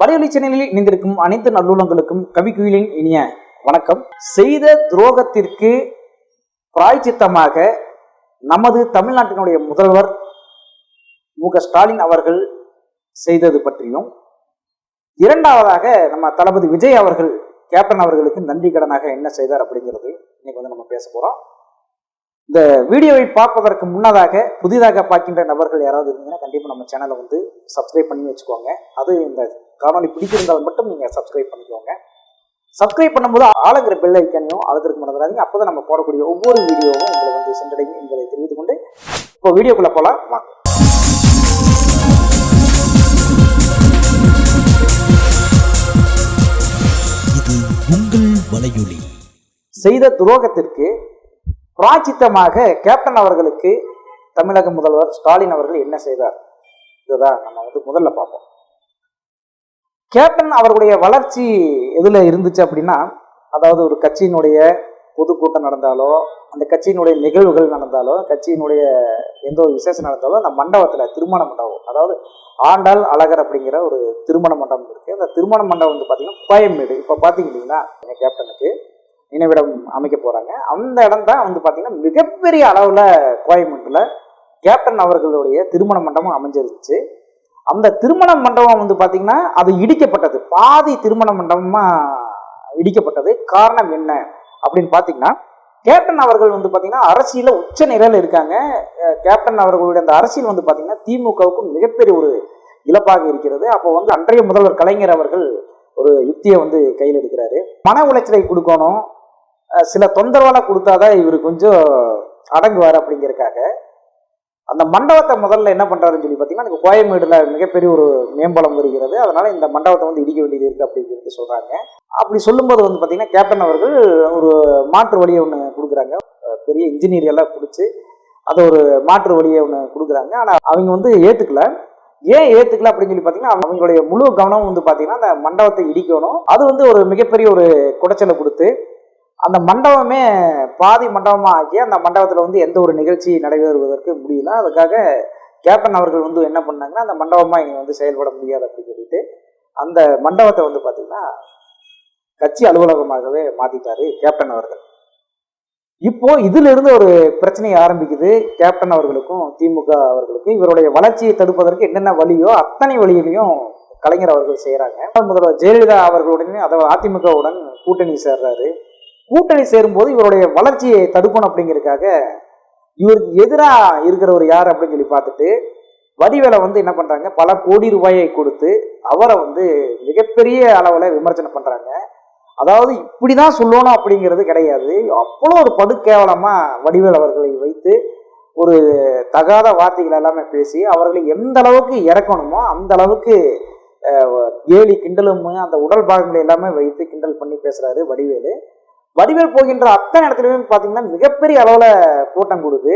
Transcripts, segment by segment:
வரையொலி சேனலில் இணைந்திருக்கும் அனைத்து நல்லுள்ளங்களுக்கும் கவிக்குயிலின் இனிய வணக்கம். செய்த துரோகத்திற்கு பிராய்ச்சித்தமாக நமது தமிழ்நாட்டினுடைய முதல்வர் மு ஸ்டாலின் அவர்கள் செய்தது பற்றியும் இரண்டாவதாக நம்ம தளபதி விஜய் அவர்கள் கேப்டன் அவர்களுக்கு நன்றி கடனாக என்ன செய்தார் அப்படிங்கிறது இன்னைக்கு வந்து நம்ம பேச போறோம். இந்த வீடியோவை பார்ப்பதற்கு முன்னதாக புதிதாக பார்க்கின்ற நபர்கள் யாராவது இருந்தீங்கன்னா கண்டிப்பாக நம்ம சேனலை வந்து சப்ஸ்கிரைப் பண்ணி வச்சுக்கோங்க. அது இந்த காணொலி பிடிச்சிருந்தால் மட்டும் நீங்கள் சப்ஸ்கிரைப் பண்ணிக்கோங்க. சப்ஸ்கிரைப் பண்ணும்போது ஆளுங்கிற பெல் ஐக்கானையும் அழுத்திற்கு மறந்துடாதீங்க அப்போ தான் நம்ம போடக்கூடிய ஒவ்வொரு வீடியோவும் உங்களை வந்து சென்றடையும் என்பதை தெரிவித்துக் கொண்டு இப்போ வீடியோக்குள்ளே போகலாம் வாங்க. இது உங்கள் வலையொலி. செய்த துரோகத்திற்கு பிராச்சித்தமாக கேப்டன் அவர்களுக்கு தமிழக முதல்வர் ஸ்டாலின் அவர்கள் என்ன செய்தார்? இதுதான் நம்ம வந்து முதல்ல பார்ப்போம். கேப்டன் அவருடைய வளர்ச்சி எதுல இருந்துச்சு அப்படின்னா அதாவது ஒரு கட்சியினுடைய பொதுக்கூட்டம் நடந்தாலோ அந்த கட்சியினுடைய நிகழ்வுகள் நடந்தாலோ கட்சியினுடைய எந்த ஒரு விசேஷம் நடந்தாலோ அந்த மண்டபத்தில் திருமண மண்டபம் அதாவது ஆண்டாள் அழகர் அப்படிங்கிற ஒரு திருமண மண்டபம் இருக்குது அந்த திருமண மண்டபம் வந்து பார்த்திங்கன்னா கோயம்பேடு. இப்போ பார்த்தீங்கன்னா எங்கள் கேப்டனுக்கு நினைவிடம் அமைக்க போகிறாங்க அந்த இடம் தான் வந்து பார்த்திங்கன்னா மிகப்பெரிய அளவில் கோயம்பேட்டில் கேப்டன் அவர்களுடைய திருமண மண்டபம் அமைஞ்சிருந்துச்சு. அந்த திருமண மண்டபம் வந்து பார்த்தீங்கன்னா அது இடிக்கப்பட்டது. பாதி திருமண மண்டபமாக இடிக்கப்பட்டது. காரணம் என்ன அப்படின்னு பார்த்தீங்கன்னா கேப்டன் அவர்கள் வந்து பார்த்தீங்கன்னா அரசியலில் உச்ச நிலையில் இருக்காங்க. கேப்டன் அவர்களுடைய அந்த அரசியல் வந்து பார்த்தீங்கன்னா திமுகவுக்கும் மிகப்பெரிய ஒரு இழப்பாக இருக்கிறது. அப்போ வந்து அன்றைய முதல்வர் கலைஞர் அவர்கள் ஒரு யுக்தியை வந்து கையில் எடுக்கிறாரு. மன உளைச்சலை கொடுக்கணும். சில தொந்தரவெல்லாம் கொடுத்தாதான் இவர் கொஞ்சம் அடங்குவார் அப்படிங்கிறக்காக அந்த மண்டபத்தை முதல்ல என்ன பண்ணுறாருன்னு சொல்லி பார்த்தீங்கன்னா எனக்கு கோயம்பேடுல மிகப்பெரிய ஒரு மேம்பலம் வருகிறது. அதனால இந்த மண்டபத்தை வந்து இடிக்க வேண்டியது இருக்குது அப்படின்னு சொல்லிட்டு அப்படி சொல்லும்போது வந்து பார்த்தீங்கன்னா கேப்டன் அவர்கள் ஒரு மாற்று வழியை ஒன்று கொடுக்குறாங்க. பெரிய இன்ஜினியர் எல்லாம் பிடிச்சி அதை ஒரு மாற்று வழியை ஒன்று கொடுக்குறாங்க. ஆனால் அவங்க வந்து ஏற்றுக்கல ஏன் ஏற்றுக்கல அப்படின்னு சொல்லி பார்த்தீங்கன்னா அவங்களுடைய முழு கவனம் வந்து பார்த்தீங்கன்னா அந்த மண்டபத்தை இடிக்கணும். அது வந்து ஒரு மிகப்பெரிய ஒரு குடைச்சலை கொடுத்து அந்த மண்டபமே பாதி மண்டபமாக ஆக்கி அந்த மண்டபத்தில் வந்து எந்த ஒரு நிகழ்ச்சி நடைபெறுவதற்கு முடியல. அதுக்காக கேப்டன் அவர்கள் வந்து என்ன பண்ணாங்கன்னா அந்த மண்டபமாக இனி வந்து செயல்பட முடியாது அப்படின்னு சொல்லிட்டு அந்த மண்டபத்தை வந்து பார்த்தீங்கன்னா கட்சி அலுவலகமாகவே மாற்றிட்டாரு கேப்டன் அவர்கள். இப்போ இதுல இருந்து ஒரு பிரச்சனையை ஆரம்பிக்குது. கேப்டன் அவர்களுக்கும் திமுக அவர்களுக்கும் இவருடைய வளர்ச்சியை தடுப்பதற்கு என்னென்ன வழியோ அத்தனை வழியிலையும் கலைஞர் அவர்கள் செய்கிறாங்க முதல்வர் ஜெயலலிதா அவர்களுடனே அதாவது அதிமுகவுடன் கூட்டணி சேர்றாரு. கூட்டணி சேரும்போது இவருடைய வளர்ச்சியை தடுக்கணும் அப்படிங்கிறதுக்காக இவருக்கு எதிராக இருக்கிறவர் யார் அப்படின்னு சொல்லி பார்த்துட்டு வடிவேலை வந்து என்ன பண்ணுறாங்க பல கோடி ரூபாயை கொடுத்து அவரை வந்து மிகப்பெரிய அளவில் விமர்சனம் பண்ணுறாங்க அதாவது இப்படி தான் சொல்லணும் அப்படிங்கிறது கிடையாது. அவ்வளோ ஒரு படுகேவலமா வடிவேல் அவர்களை வைத்து ஒரு தகாத வார்த்தைகள் எல்லாமே பேசி அவர்களை எந்த அளவுக்கு இறக்கணுமோ அந்த அளவுக்கு அஹ், கேலி கிண்டலும் அந்த உடல் பாகங்களை எல்லாமே வைத்து கிண்டல் பண்ணி பேசுகிறாரு வடிவேலு. வடிவேல் போகின்ற அத்தனை இடத்துலையுமே பார்த்தீங்கன்னா மிகப்பெரிய அளவில் கூட்டம் கொடுது.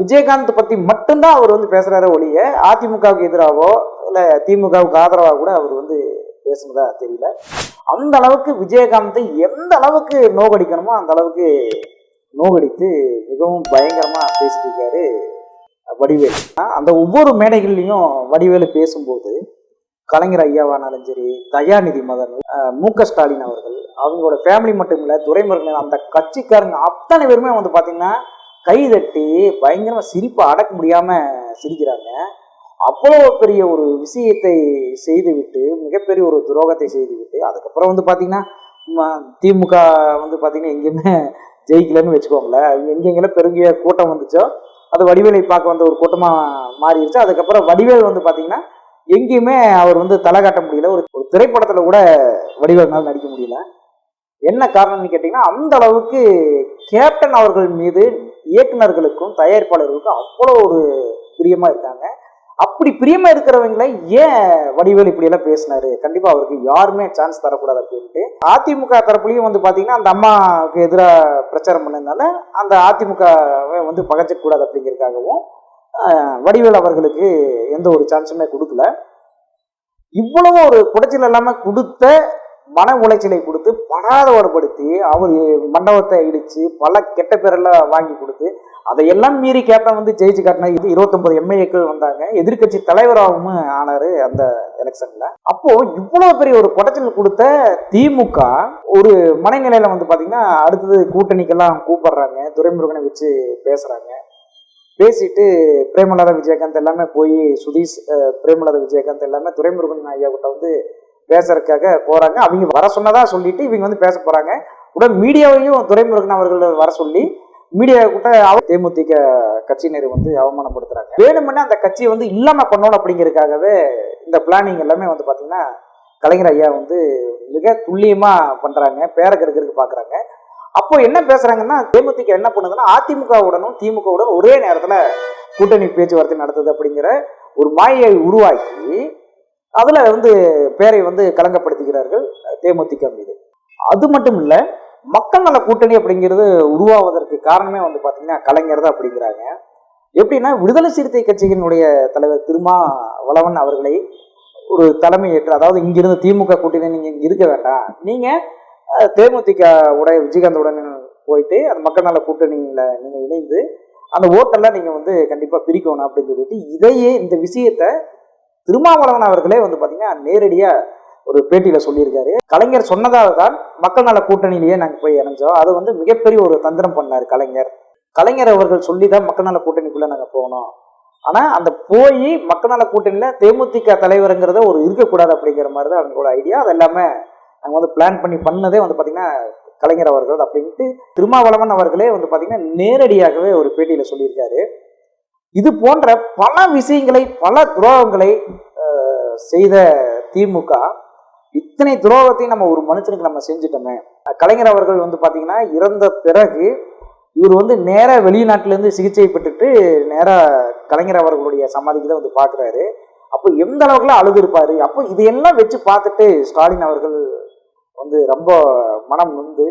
விஜயகாந்த் பற்றி மட்டும்தான் அவர் வந்து பேசுறாரு ஒழிய அதிமுகவுக்கு எதிராகவோ இல்லை திமுகவுக்கு ஆதரவாக கூட அவர் வந்து பேசுனதா தெரியல. அந்த அளவுக்கு விஜயகாந்தை எந்த அளவுக்கு நோகடிக்கணுமோ அந்த அளவுக்கு நோகடித்து மிகவும் பயங்கரமா பேசிட்டு இருக்காரு வடிவேல். அந்த ஒவ்வொரு மேடைகள்லையும் வடிவேலு பேசும்போது கலைஞர் ஐயாவானாலும் சரி தயாநிதி மகன் மு க ஸ்டாலின் அவர்கள் அவங்களோட ஃபேமிலி மட்டும் இல்லை துறைமுருகன் அந்த கட்சிக்காரங்க அத்தனை பேருமே வந்து பார்த்தீங்கன்னா கைதட்டி பயங்கரமாக சிரிப்பை அடக்க முடியாமல் சிரிக்கிறாங்க. அவ்வளோ பெரிய ஒரு விஷயத்தை செய்துவிட்டு மிகப்பெரிய ஒரு துரோகத்தை செய்துவிட்டு அதுக்கப்புறம் வந்து பார்த்தீங்கன்னா திமுக வந்து பார்த்தீங்கன்னா எங்கேயுமே ஜெயிக்கலன்னு வச்சுக்கோங்களேன். எங்கெங்கெல்லாம் பெருங்கிய கூட்டம் வந்துச்சோ அது வடிவேலை பார்க்க வந்த ஒரு கூட்டமாக மாறிடுச்சு. அதுக்கப்புறம் வடிவேல் வந்து பார்த்தீங்கன்னா எங்கேயுமே அவர் வந்து தலை காட்ட முடியல. ஒரு ஒரு திரைப்படத்தில் கூட வடிவங்களால் நடிக்க முடியல. என்ன காரணம்னு கேட்டிங்கன்னா அந்த அளவுக்கு கேப்டன் அவர்கள் மீது இயக்குனர்களுக்கும் தயாரிப்பாளர்களுக்கும் அவ்வளோ ஒரு பிரியமாக இருக்காங்க. அப்படி பிரியமா இருக்கிறவங்கள ஏன் வடிவேல் இப்படி எல்லாம் பேசினாரு? கண்டிப்பா அவருக்கு யாருமே சான்ஸ் தரக்கூடாது அப்படின்ட்டு. அதிமுக தரப்புலையும் வந்து பாத்தீங்கன்னா அந்த அம்மாவுக்கு எதிராக பிரச்சாரம் பண்ணதுனால அந்த அதிமுகவை வந்து பகச்சக்கூடாது அப்படிங்கிறதுக்காகவும் வடிவேல் அவர்களுக்கு எந்த ஒரு சான்ஸுமே கொடுக்கல. இவ்வளவு ஒரு குடைச்சல் இல்லாமல் கொடுத்த மன உளைச்சலை கொடுத்து படாதவடுபடுத்தி அவர் மண்டபத்தை இடித்து பல கெட்ட பேரெல்லாம் வாங்கி கொடுத்து அதையெல்லாம் மீறி கேப்டன் வந்து ஜெயிச்சு காட்டினா இது இருபத்தொன்பது எம்எல்ஏக்கள் வந்தாங்க. எதிர்க்கட்சி தலைவராகவும் ஆனாரு அந்த எலெக்ஷன்ல. அப்போ இவ்வளவு பெரிய ஒரு குடைச்சல் கொடுத்த திமுக ஒரு மனநிலையில வந்து பாத்தீங்கன்னா அடுத்தது கூட்டணிக்கெல்லாம் கூப்பிடுறாங்க. துரைமுருகனை வச்சு பேசுறாங்க. பேசிட்டு பிரேமலதா விஜயகாந்த் எல்லாமே போய் சுதீஷ் அஹ், பிரேமலதா விஜயகாந்த் எல்லாமே துரைமுருகன் ஐயா கிட்ட வந்து பேசுறதுக்காக போறாங்க. அவங்க வர சொன்னதா சொல்லிட்டு இவங்க வந்து பேச போறாங்க. உடன் மீடியாவையும் துரைமுருகன் அவர்கள் வர சொல்லி மீடியா கிட்ட அவர் தேமுதிக கட்சியினர் வந்து அவமானப்படுத்துறாங்க. வேணும்னா அந்த கட்சியை வந்து இல்லாம பண்ணணும் அப்படிங்கிறதுக்காகவே இந்த பிளானிங் எல்லாமே வந்து பாத்தீங்கன்னா கலைஞர் ஐயா வந்து மிக துல்லியமா பண்றாங்க. பேர கெடுக்கிறதுக்கு பாக்குறாங்க. அப்போ என்ன பேசுறாங்கன்னா தேமுதிக என்ன பண்ணுதுன்னா அதிமுகவுடனும் திமுகவுடன் ஒரே நேரத்துல கூட்டணி பேச்சுவார்த்தை நடத்துது அப்படிங்கிற ஒரு மாயை உருவாக்கி அதுல வந்து பேரை வந்து கலங்கப்படுத்துகிறார்கள் தேமுதிக மீது. அது மட்டும் இல்ல மக்கள் நல கூட்டணி அப்படிங்கிறது உருவாவதற்கு காரணமே வந்து பாத்தீங்கன்னா கலைஞர் தான் அப்படிங்கிறாங்க. எப்படின்னா விடுதலை சிறுத்தை கட்சியினுடைய தலைவர் திருமா வளவன் அவர்களை ஒரு தலைமை ஏற்று அதாவது இங்கிருந்து திமுக கூட்டணி நீங்க இங்க இருக்க வேண்டாம். நீங்க தேமுதிக உடைய விஜயகாந்துடன் போயிட்டு அந்த மக்கள் நல கூட்டணியில் நீங்கள் இணைந்து அந்த ஓட்டெல்லாம் நீங்கள் வந்து கண்டிப்பாக பிரிக்கணும் அப்படின்னு சொல்லிட்டு இதையே இந்த விஷயத்த திருமாவளவன் அவர்களே வந்து பார்த்தீங்கன்னா நேரடியாக ஒரு பேட்டியில் சொல்லியிருக்காரு. கலைஞர் சொன்னதாக தான் மக்கள் நல கூட்டணியிலேயே நாங்கள் போய் இணைஞ்சோம். அது வந்து மிகப்பெரிய ஒரு தந்திரம் பண்ணார் கலைஞர். கலைஞர் அவர்கள் சொல்லி தான் மக்கள் நல கூட்டணிக்குள்ளே நாங்கள் போனோம். ஆனால் அந்த போய் மக்கள் நல கூட்டணியில் தேமுதிக தலைவருங்கிறத ஒரு இருக்கக்கூடாது அப்படிங்கிற மாதிரி தான் அவங்களோட ஐடியா அது எல்லாமே நாங்க வந்து பிளான் பண்ணி பண்ணதே வந்து பார்த்திங்கன்னா கலைஞர் அவர்கள் அப்படின்ட்டு திருமாவளவன் அவர்களே வந்து பார்த்திங்கன்னா நேரடியாகவே ஒரு பேட்டியில் சொல்லியிருக்காரு. இது போன்ற பல விஷயங்களை பல துரோகங்களை செய்த திமுக இத்தனை துரோகத்தையும் நம்ம ஒரு மனுஷனுக்கு நம்ம செஞ்சுட்டோமே. கலைஞர் அவர்கள் வந்து பார்த்திங்கன்னா இறந்த பிறகு இவர் வந்து நேராக வெளிநாட்டிலேருந்து சிகிச்சை பெற்றுட்டு நேராக கலைஞர் அவர்களுடைய சமாதிக்கு தான் வந்து பார்க்குறாரு அப்போ எந்த அளவுக்குலாம் அழுது இருப்பார்? அப்போ இதையெல்லாம் வச்சு பார்த்துட்டு ஸ்டாலின் அவர்கள் வந்து ரொம்ப மனம் நொந்து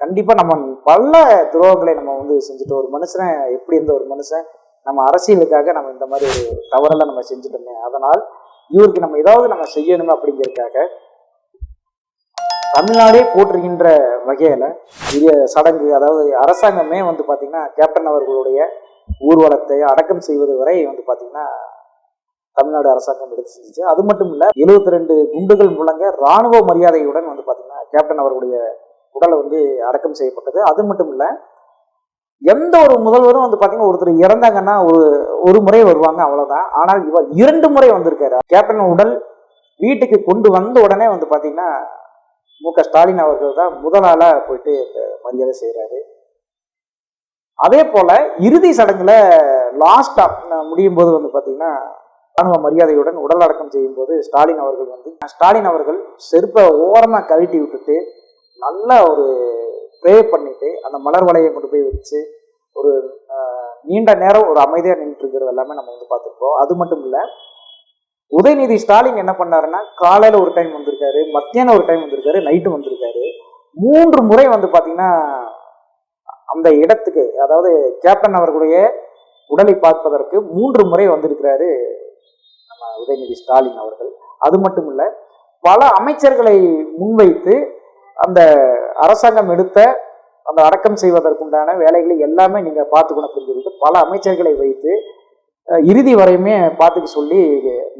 கண்டிப்பாக நம்ம பல துரோகங்களை நம்ம வந்து செஞ்சுட்டோம். ஒரு மனுஷனை எப்படி இருந்த ஒரு மனுஷன் நம்ம அரசியலுக்காக நம்ம இந்த மாதிரி ஒரு தவறெல்லாம் நம்ம செஞ்சுட்டோமே. அதனால் இவருக்கு நம்ம ஏதாவது நம்ம செய்யணுமே அப்படிங்கிறதுக்காக தமிழ்நாடே போற்றுகின்ற வகையில் இது சடங்கு அதாவது அரசாங்கமே வந்து பார்த்திங்கன்னா கேப்டன் அவர்களுடைய ஊர்வலத்தை அடக்கம் செய்வது வரை வந்து பார்த்திங்கன்னா தமிழ்நாடு அரசாங்கம் எடுத்து செஞ்சுச்சு. அது மட்டும் இல்லை எழுபத்தி ரெண்டு குண்டுகள் முழங்க ராணுவ மரியாதையுடன் வந்து பார்த்திங்கன்னா கேப்டன் அவர்களுடைய உடலை வந்து அடக்கம் செய்யப்பட்டது. அது மட்டும் இல்லை எந்த ஒரு முதல்வரும் வந்து பார்த்தீங்கன்னா ஒருத்தர் இறந்தாங்கன்னா ஒரு ஒரு முறை வருவாங்க அவ்வளோதான் ஆனால் இவர் இரண்டு முறை வந்திருக்காரு. கேப்டன் உடல் வீட்டுக்கு கொண்டு வந்த உடனே வந்து பார்த்தீங்கன்னா மு க ஸ்டாலின் அவர்கள் தான் முதல் ஆளா போயிட்டு மரியாதை செய்கிறாரு அதே போல் இறுதி சடங்கில் லாஸ்ட்டாக முடியும் போது வந்து பார்த்தீங்கன்னா ராணுவ மரியாதையுடன் உடல் அடக்கம் செய்யும் போது ஸ்டாலின் அவர்கள் வந்து ஸ்டாலின் அவர்கள் செருப்பை ஓரமாக கழட்டி விட்டுட்டு நல்லா ஒரு ப்ரே பண்ணிட்டு அந்த மலர் வலையை கொண்டு போய் வச்சு ஒரு நீண்ட நேரம் ஒரு அமைதியாக நின்றுட்டு இருக்கிறது எல்லாமே நம்ம வந்து பார்த்துருப்போம் அது மட்டும் இல்லை உதயநிதி ஸ்டாலின் என்ன பண்ணாருன்னா காலையில் ஒரு டைம் வந்திருக்காரு மத்தியானம் ஒரு டைம் வந்திருக்காரு நைட்டு வந்திருக்காரு. மூன்று முறை வந்து பார்த்தீங்கன்னா அந்த இடத்துக்கு அதாவது கேப்டன் அவர்களுடைய உடலை பார்ப்பதற்கு மூன்று முறை வந்திருக்கிறாரு நம்ம உதயநிதி ஸ்டாலின் அவர்கள். அது மட்டும் இல்லை பல அமைச்சர்களை முன்வைத்து அந்த அரசாங்கம் எடுத்த அந்த அடக்கம் செய்வதற்குண்டான வேலைகளை எல்லாமே நீங்கள் பார்த்துக்கணும் அப்படின்னு சொல்லிட்டு பல அமைச்சர்களை வைத்து இறுதி வரையுமே பார்த்துக்க சொல்லி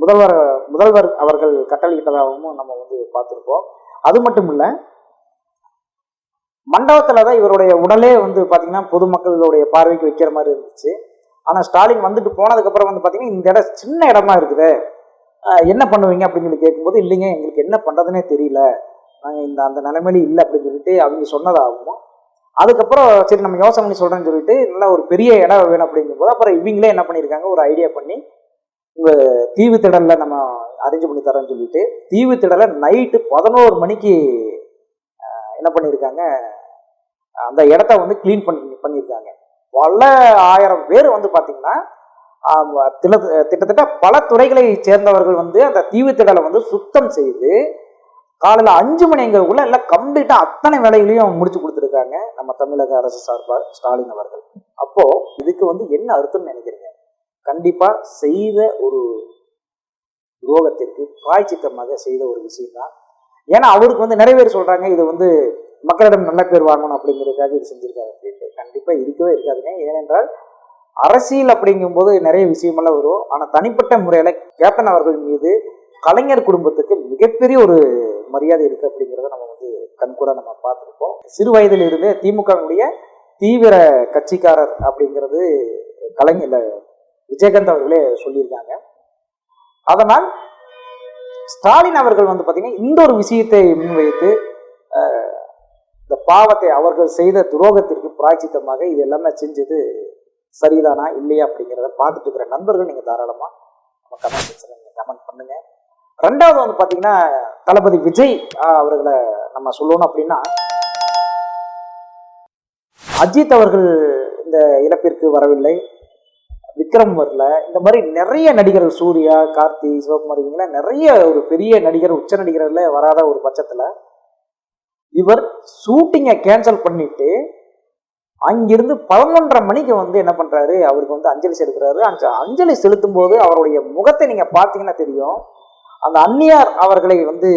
முதல்வர் முதல்வர் அவர்கள் கட்டளையிட்டதாகவும் நம்ம வந்து பார்த்துருப்போம். அது மட்டும் இல்லை மண்டபத்தில் தான் இவருடைய உடலே வந்து பார்த்திங்கன்னா பொதுமக்களுடைய பார்வைக்கு வைக்கிற மாதிரி இருந்துச்சு. ஆனால் ஸ்டாலின் வந்துட்டு போனதுக்கப்புறம் வந்து பார்த்தீங்கன்னா இந்த இடம் சின்ன இடமா இருக்குது. என்ன பண்ணுவீங்க அப்படின்னு சொல்லி கேட்கும்போது இல்லைங்க எங்களுக்கு என்ன பண்ணுறதுனே தெரியல. நாங்கள் இந்த அந்த நிலைமையில இல்லை அப்படின்னு சொல்லிட்டு அவங்க சொன்னதாகவும் அதுக்கப்புறம் சரி நம்ம யோசனை பண்ணி சொல்கிறேன்னு சொல்லிட்டு நல்லா ஒரு பெரிய இடம் வேணும் அப்படிங்கும்போது அப்புறம் இவங்களே என்ன பண்ணியிருக்காங்க ஒரு ஐடியா பண்ணி உங்கள் தீவு திடலில் நம்ம அரேஞ்ச் பண்ணி தரேன்னு சொல்லிட்டு தீவு திடலை நைட்டு பதினோரு மணிக்கு என்ன பண்ணியிருக்காங்க அந்த இடத்த வந்து க்ளீன் பண்ணி பண்ணியிருக்காங்க. பல ஆயிரம் பேர் வந்து பார்த்தீங்கன்னா கிட்டத்தட்ட பல துறைகளை சேர்ந்தவர்கள் வந்து அந்த தீவு திடலை வந்து சுத்தம் செய்து காலையில் அஞ்சு மணிங்கிறதுக்குள்ள எல்லாம் கம்ப்ளீட்டாக அத்தனை வேலைகளையும் முடிச்சு கொடுத்துருக்காங்க நம்ம தமிழக அரசு சார்பாக ஸ்டாலின் அவர்கள். அப்போ இதுக்கு வந்து என்ன அர்த்தம்னு நினைக்கிறீங்க? கண்டிப்பாக செய்த ஒரு துரோகத்திற்கு பிராய்ச்சித்தமாக செய்த ஒரு விஷயம் தான் ஏன்னா அவருக்கு வந்து நிறைய பேர் சொல்கிறாங்க இது வந்து மக்களிடம் நல்ல பேர் வாங்கணும் அப்படிங்கிறதுக்காக இது செஞ்சிருக்காரு. அப்படின்ட்டு கண்டிப்பாக இருக்கவே இருக்காதுங்க. ஏனென்றால் அரசியல் அப்படிங்கும்போது நிறைய விஷயமெல்லாம் வரும். ஆனால் தனிப்பட்ட முறையில் கேப்டன் அவர்கள் மீது கலைஞர் குடும்பத்துக்கு மிகப்பெரிய ஒரு மரியாதை இருக்குது அப்படிங்கிறத நம்ம வந்து கண்கூட நம்ம பார்த்துருப்போம். சிறு வயதில் இருந்தே திமுகவினுடைய தீவிர கட்சிக்காரர் அப்படிங்கிறது கலைஞர் விஜயகாந்த் அவர்களே சொல்லியிருக்காங்க. அதனால் ஸ்டாலின் அவர்கள் வந்து பார்த்தீங்கன்னா இந்த ஒரு விஷயத்தை முன்வைத்து இந்த பாவத்தை அவர்கள் செய்த துரோகத்திற்கு பிராய்ச்சித்தமாக இது எல்லாமே செஞ்சது சரிதானா இல்லையா அப்படிங்கிறத பார்த்துட்டு இருக்கிற நண்பர்கள் நீங்கள் தாராளமாக நம்ம கமெண்ட் செக்ஷனில் நீங்கள் கமெண்ட் பண்ணுங்க. ரெண்டாவது வந்து பார்த்தீங்கன்னா தளபதி விஜய் அவர்களை நம்ம சொல்லணும் அப்படின்னா அஜித் அவர்கள் இந்த இழப்பிற்கு வரவில்லை. விக்ரம் வரல. இந்த மாதிரி நிறைய நடிகர்கள் சூர்யா கார்த்தி சிவகுமார் இவங்கெல்லாம் நிறைய ஒரு பெரிய நடிகர் உச்ச நடிகர்களில் வராத ஒரு பட்சத்தில் இவர் ஷூட்டிங்கை கேன்சல் பண்ணிட்டு அங்கிருந்து பதினொன்றரை மணிக்கு வந்து என்ன பண்ணுறாரு அவருக்கு வந்து அஞ்சலி செலுத்துறாரு. அந்த அஞ்சலி செலுத்தும் போது அவருடைய முகத்தை நீங்கள் பார்த்தீங்கன்னா தெரியும். அந்த அந்நியார் அவர்களை வந்து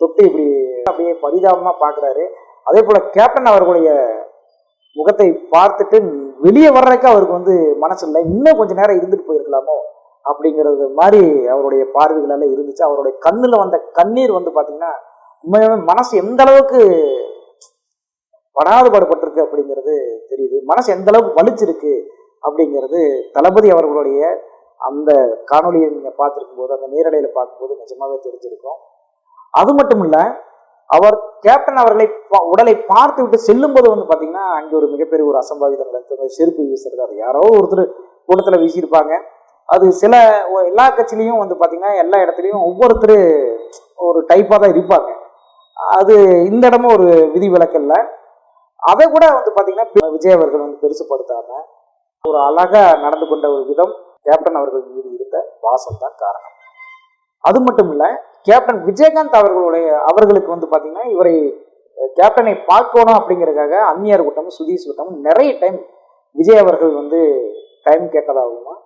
தொட்டு இப்படி அப்படியே பரிதாபமாக பார்க்குறாரு. அதே போல் கேப்டன் அவர்களுடைய முகத்தை பார்த்துட்டு வெளியே வர்றதுக்கு அவருக்கு வந்து மனசு இல்லை. இன்னும் கொஞ்ச நேரம் இருந்துட்டு போயிருக்கலாமோ? அப்படிங்கிறது மாதிரி அவருடைய பார்வைகளால் இருந்துச்சு. அவருடைய கண்ணில் வந்த கண்ணீர் வந்து பார்த்திங்கன்னா உண்மையாகவே மனசு எந்த அளவுக்கு படாது பாடுபட்டிருக்கு அப்படிங்கிறது தெரியுது. மனசு எந்த அளவுக்கு வலிச்சிருக்கு அப்படிங்கிறது தளபதி அவர்களுடைய அந்த காணொலியை நீங்கள் பார்த்துருக்கும் போது அந்த நேரலையில பார்க்கும்போது நிஜமாகவே தெரிஞ்சிருக்கும். அது மட்டும் இல்லை அவர் கேப்டன் அவர்களை பா- உடலை பார்த்து விட்டு செல்லும்போது வந்து பார்த்தீங்கன்னா அங்கே ஒரு மிகப்பெரிய ஒரு அசம்பாவிதம் நடந்தது செருப்பு வீசுறது அது யாரோ ஒருத்தர் கூட்டத்தில் வீசியிருப்பாங்க. அது சில எல்லா கட்சியிலையும் வந்து பார்த்தீங்கன்னா எல்லா இடத்துலையும் ஒவ்வொருத்தர் ஒரு டைப்பாக தான் இருப்பாங்க. அது இந்த இடமும் ஒரு விதிவிலக்கல்ல. அதை கூட வந்து பார்த்தீங்கன்னா விஜய் அவர்கள் வந்து பெருசுப்படுத்தாம ஒரு அழகா நடந்து கொண்ட ஒரு விதம் கேப்டன் அவர்கள் மீது இருந்த வாசம் தான் காரணம். அது மட்டும் இல்லை கேப்டன் விஜயகாந்த் அவர்களுடைய அவர்களுக்கு வந்து பார்த்தீங்கன்னா இவரை கேப்டனை பார்க்கணும் அப்படிங்கிறதுக்காக அந்நியார் கூட்டம் சுதீஷ் கூட்டம் நிறைய டைம் விஜய் அவர்கள் வந்து டைம் கேட்டதாகவும்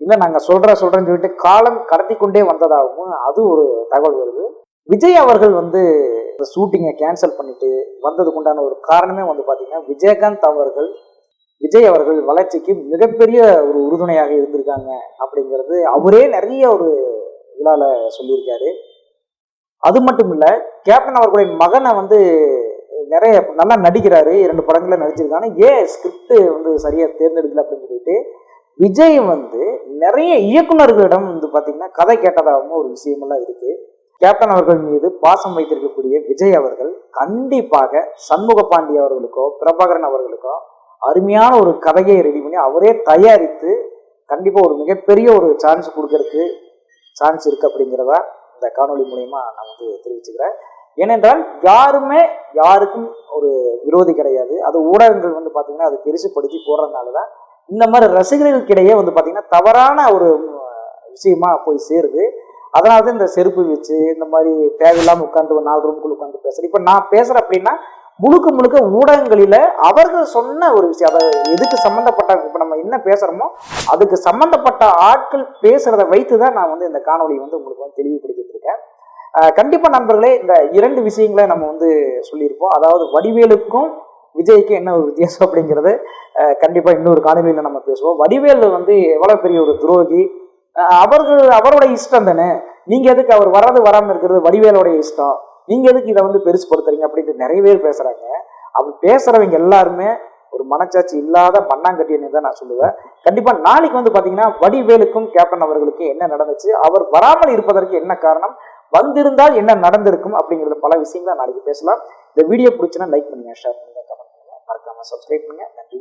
இல்லை நாங்கள் சொல்கிற சொல்கிறேன்னு சொல்லிட்டு காலம் கடத்தி கொண்டே வந்ததாகவும் அது ஒரு தகவல் வருது. விஜய் அவர்கள் வந்து இந்த ஷூட்டிங்கை கேன்சல் பண்ணிட்டு வந்ததுக்கு உண்டான ஒரு காரணமே வந்து பார்த்தீங்கன்னா விஜயகாந்த் அவர்கள் விஜய் அவர்கள் வளர்ச்சிக்கு மிகப்பெரிய ஒரு உறுதுணையாக இருந்திருக்காங்க அப்படிங்கிறது அவரே நிறைய ஒரு விழாவில் சொல்லியிருக்காரு. அது மட்டும் இல்லை கேப்டன் அவர்களுடைய மகனை வந்து நிறைய நல்லா நடிக்கிறாரு இரண்டு படங்களில் நடிச்சிருக்காங்க. ஏன் ஸ்கிரிப்ட் வந்து சரியாக தேர்ந்தெடுக்கல அப்படின்னு சொல்லிட்டு விஜய் வந்து நிறைய இயக்குனர்களிடம் வந்து பார்த்தீங்கன்னா கதை கேட்டதாகவும் ஒரு விஷயமெல்லாம் இருக்குது கேப்டன் அவர்கள் மீது பாசம் வைத்திருக்கக்கூடிய விஜய் அவர்கள் கண்டிப்பாக சண்முக பாண்டி அவர்களுக்கோ பிரபாகரன் அவர்களுக்கோ அருமையான ஒரு கதையை ரெடி பண்ணி அவரே தயாரித்து கண்டிப்பாக ஒரு மிகப்பெரிய ஒரு சான்ஸ் கொடுக்கறதுக்கு சான்ஸ் இருக்கு அப்படிங்கிறத இந்த காணொளி மூலயமா நான் வந்து தெரிவிச்சுக்கிறேன். ஏனென்றால் யாருமே யாருக்கும் ஒரு விரோதி கிடையாது. அது ஊடகங்கள் வந்து பார்த்தீங்கன்னா அதை பெருசுப்படுத்தி போடுறதுனால தான் இந்த மாதிரி ரசிகர்களுக்கிடையே வந்து பார்த்தீங்கன்னா தவறான ஒரு விஷயமா போய் சேருது. அதனால தான் இந்த செருப்பு வச்சு இந்த மாதிரி தேவையில்லாமல் உட்காந்து ஒரு நாலு ரூமுக்குள்ள உட்காந்து பேசுறேன் இப்போ நான் பேசுறேன் அப்படின்னா முழுக்க முழுக்க ஊடகங்களில் அவர்கள் சொன்ன ஒரு விஷயம் அதை எதுக்கு சம்மந்தப்பட்ட இப்போ நம்ம என்ன பேசுகிறோமோ அதுக்கு சம்மந்தப்பட்ட ஆட்கள் பேசுறத வைத்து தான் நான் வந்து இந்த காணொலியை வந்து உங்களுக்கு வந்து தெளிவுபடுத்திட்டு இருக்கேன். கண்டிப்பாக நண்பர்களே இந்த இரண்டு விஷயங்களை நம்ம வந்து சொல்லியிருப்போம். அதாவது வடிவேலுக்கும் விஜய்க்கு என்ன ஒரு வித்தியாசம் அப்படிங்கிறது கண்டிப்பாக இன்னொரு காணொலியில் நம்ம பேசுவோம். வடிவேலு வந்து எவ்வளோ பெரிய ஒரு துரோகி. அவர்கள் அவரோட இஷ்டம் தானே? நீங்கள் எதுக்கு அவர் வர்றது வராமல் இருக்கிறது வடிவேலோடைய இஷ்டம்? நீங்கள் எதுக்கு இதை வந்து பெருசுப்படுத்துறீங்க அப்படின்ட்டு நிறைய பேர் பேசுகிறாங்க அப்படி பேசுகிறவங்க எல்லாருமே ஒரு மனச்சாட்சி இல்லாத மண்ணாங்கட்டியன்னு தான் நான் சொல்லுவேன். கண்டிப்பாக நாளைக்கு வந்து பார்த்தீங்கன்னா வடிவேலுக்கும் கேப்டன் அவர்களுக்கு என்ன நடந்துச்சு அவர் வராமல் இருப்பதற்கு என்ன காரணம் வந்திருந்தால் என்ன நடந்திருக்கும் அப்படிங்கிறது பல விஷயங்களை நாளைக்கு பேசலாம். இந்த வீடியோ பிடிச்சுன்னா லைக் பண்ணுங்க ஷேர் பண்ணுங்க கமெண்ட் பண்ணுங்க. மறக்காம சப்ஸ்கிரைப் பண்ணுங்க. நன்றி.